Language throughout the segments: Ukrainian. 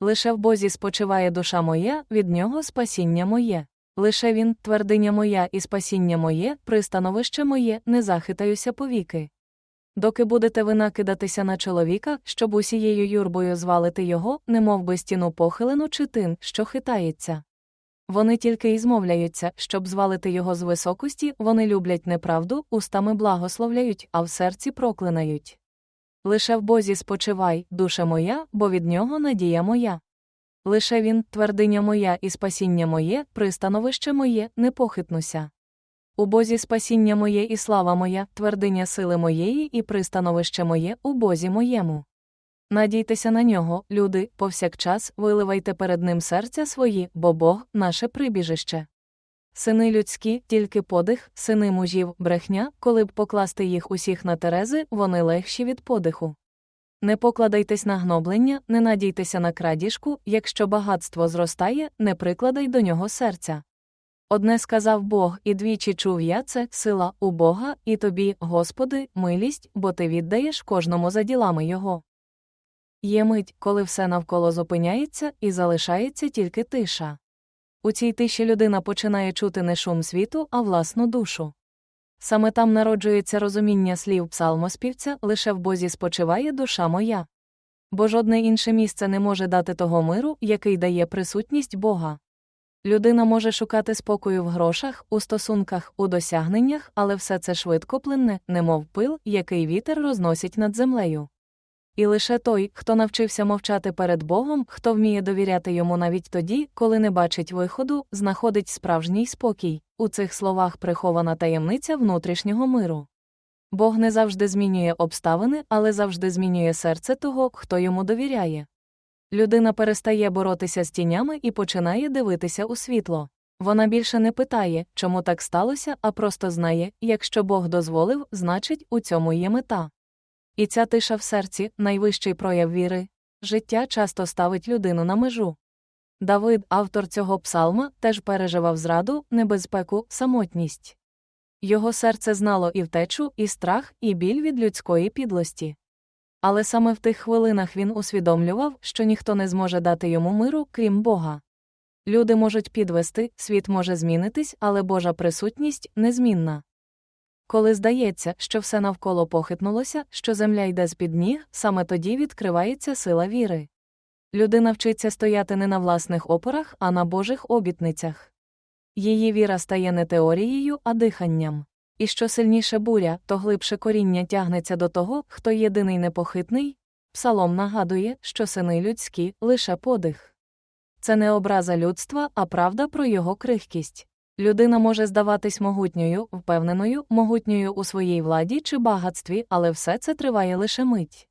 Лише в Бозі спочиває душа моя, від нього спасіння моє. Лише він, твердиня моя і спасіння моє, пристановище моє, не захитаюся повіки. Доки будете ви накидатися на чоловіка, щоб усією юрбою звалити його, немов би стіну похилену чи тин, що хитається. Вони тільки й змовляються, щоб звалити його з високості, вони люблять неправду, устами благословляють, а в серці проклинають. Лише в Бозі спочивай, душа моя, бо від нього надія моя. Лише він, твердиня моя і спасіння моє, пристановище моє, не похитнуся. У Бозі спасіння моє і слава моя, твердиня сили моєї і пристановище моє у Бозі моєму. Надійтеся на нього, люди, повсякчас виливайте перед ним серця свої, бо Бог наше прибіжище. Сини людські, тільки подих, сини мужів, брехня, коли б покласти їх усіх на терези, вони легші від подиху. Не покладайтесь на гноблення, не надійтеся на крадіжку, якщо багатство зростає, не прикладай до нього серця. Одне сказав Бог, і двічі чув я це, сила у Бога, і тобі, Господи, милість, бо ти віддаєш кожному за ділами Його. Є мить, коли все навколо зупиняється і залишається тільки тиша. У цій тиші людина починає чути не шум світу, а власну душу. Саме там народжується розуміння слів псалмоспівця, лише в Бозі спочиває душа моя. Бо жодне інше місце не може дати того миру, який дає присутність Бога. Людина може шукати спокою в грошах, у стосунках, у досягненнях, але все це швидко плинне, немов пил, який вітер розносить над землею. І лише той, хто навчився мовчати перед Богом, хто вміє довіряти йому навіть тоді, коли не бачить виходу, знаходить справжній спокій. У цих словах прихована таємниця внутрішнього миру. Бог не завжди змінює обставини, але завжди змінює серце того, хто йому довіряє. Людина перестає боротися з тінями і починає дивитися у світло. Вона більше не питає, чому так сталося, а просто знає, якщо Бог дозволив, значить, у цьому є мета. І ця тиша в серці найвищий прояв віри. Життя часто ставить людину на межу. Давид, автор цього псалма, теж переживав зраду, небезпеку, самотність. Його серце знало і втечу, і страх, і біль від людської підлості. Але саме в тих хвилинах він усвідомлював, що ніхто не зможе дати йому миру, крім Бога. Люди можуть підвести, світ може змінитись, але Божа присутність незмінна. Коли здається, що все навколо похитнулося, що земля йде з під ніг, саме тоді відкривається сила віри. Людина вчиться стояти не на власних опорах, а на Божих обітницях. Її віра стає не теорією, а диханням. І що сильніше буря, то глибше коріння тягнеться до того, хто єдиний непохитний. Псалом нагадує, що сини людські лише подих. Це не образа людства, а правда про його крихкість. Людина може здаватись могутньою, впевненою, могутньою у своїй владі чи багатстві, але все це триває лише мить.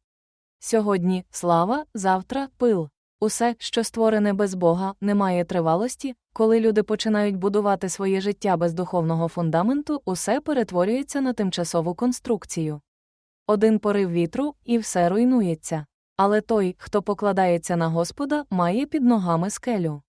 Сьогодні слава, завтра пил. Усе, що створене без Бога, не має тривалості, коли люди починають будувати своє життя без духовного фундаменту, усе перетворюється на тимчасову конструкцію. Один порив вітру, і все руйнується. Але той, хто покладається на Господа, має під ногами скелю.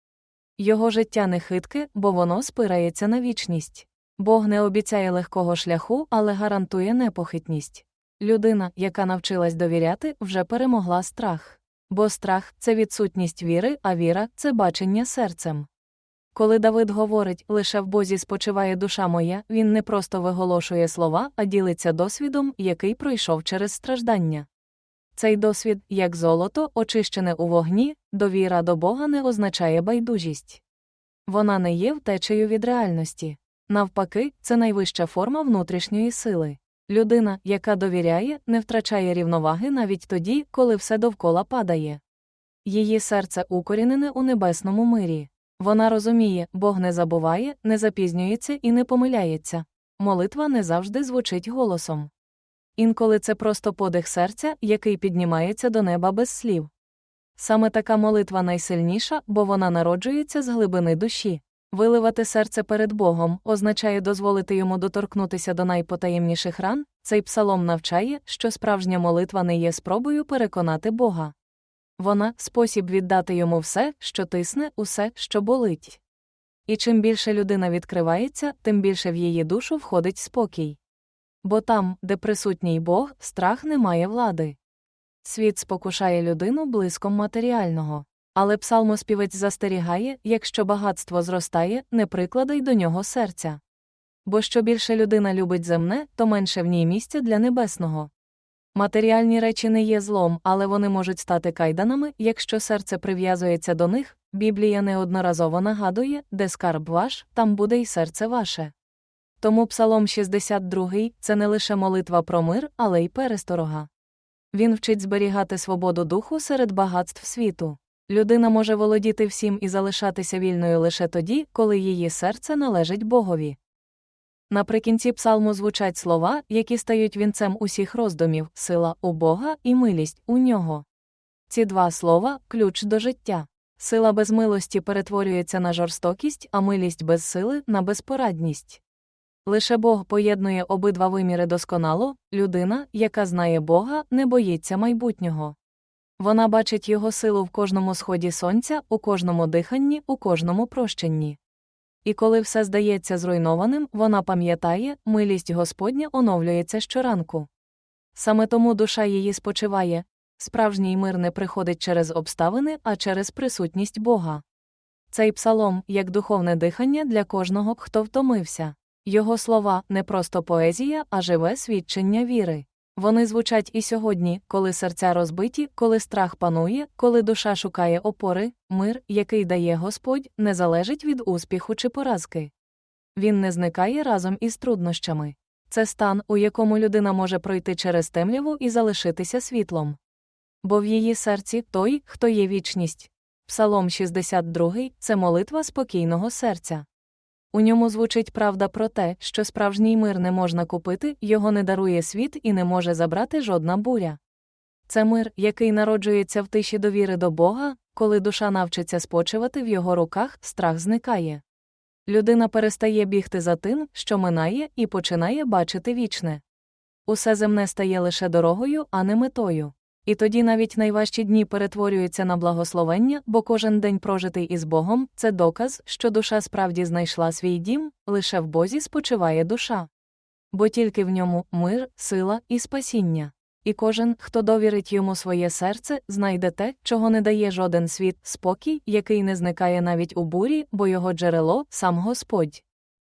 Його життя не хитке, бо воно спирається на вічність. Бог не обіцяє легкого шляху, але гарантує непохитність. Людина, яка навчилась довіряти, вже перемогла страх. Бо страх це відсутність віри, а віра це бачення серцем. Коли Давид говорить, лише в Бозі спочиває душа моя, він не просто виголошує слова, а ділиться досвідом, який пройшов через страждання. Цей досвід, як золото, очищене у вогні, довіра до Бога не означає байдужість. Вона не є втечею від реальності. Навпаки, це найвища форма внутрішньої сили. Людина, яка довіряє, не втрачає рівноваги навіть тоді, коли все довкола падає. Її серце укорінене у небесному мирі. Вона розуміє, Бог не забуває, не запізнюється і не помиляється. Молитва не завжди звучить голосом. Інколи це просто подих серця, який піднімається до неба без слів. Саме така молитва найсильніша, бо вона народжується з глибини душі. Виливати серце перед Богом означає дозволити йому доторкнутися до найпотаємніших ран. Цей псалом навчає, що справжня молитва не є спробою переконати Бога. Вона спосіб віддати йому все, що тисне, усе, що болить. І чим більше людина відкривається, тим більше в її душу входить спокій. Бо там, де присутній Бог, страх не має влади. Світ спокушає людину блиском матеріального. Але псалмоспівець застерігає, якщо багатство зростає, не прикладай до нього серця. Бо що більше людина любить земне, то менше в ній місця для небесного. Матеріальні речі не є злом, але вони можуть стати кайданами, якщо серце прив'язується до них. Біблія неодноразово нагадує, де скарб ваш, там буде й серце ваше. Тому Псалом 62 це не лише молитва про мир, але й пересторога. Він вчить зберігати свободу духу серед багатств світу. Людина може володіти всім і залишатися вільною лише тоді, коли її серце належить Богові. Наприкінці псалму звучать слова, які стають вінцем усіх роздумів сила у Бога і милість у нього. Ці два слова ключ до життя. Сила без милості перетворюється на жорстокість, а милість без сили на безпорадність. Лише Бог поєднує обидва виміри досконало, людина, яка знає Бога, не боїться майбутнього. Вона бачить його силу в кожному сході сонця, у кожному диханні, у кожному прощенні. І коли все здається зруйнованим, вона пам'ятає, милість Господня оновлюється щоранку. Саме тому душа її спочиває справжній мир не приходить через обставини, а через присутність Бога. Цей псалом як духовне дихання для кожного, хто втомився. Його слова не просто поезія, а живе свідчення віри. Вони звучать і сьогодні, коли серця розбиті, коли страх панує, коли душа шукає опори, мир, який дає Господь, не залежить від успіху чи поразки. Він не зникає разом із труднощами. Це стан, у якому людина може пройти через темряву і залишитися світлом. Бо в її серці той, хто є вічність. Псалом 62 це молитва спокійного серця. У ньому звучить правда про те, що справжній мир не можна купити, його не дарує світ і не може забрати жодна буря. Це мир, який народжується в тиші довіри до Бога, коли душа навчиться спочивати в його руках, страх зникає. Людина перестає бігти за тим, що минає, і починає бачити вічне. Усе земне стає лише дорогою, а не метою. І тоді навіть найважчі дні перетворюються на благословення, бо кожен день прожитий із Богом це доказ, що душа справді знайшла свій дім, лише в Бозі спочиває душа. Бо тільки в ньому мир, сила і спасіння. І кожен, хто довірить йому своє серце, знайде те, чого не дає жоден світ, спокій, який не зникає навіть у бурі, бо його джерело сам Господь.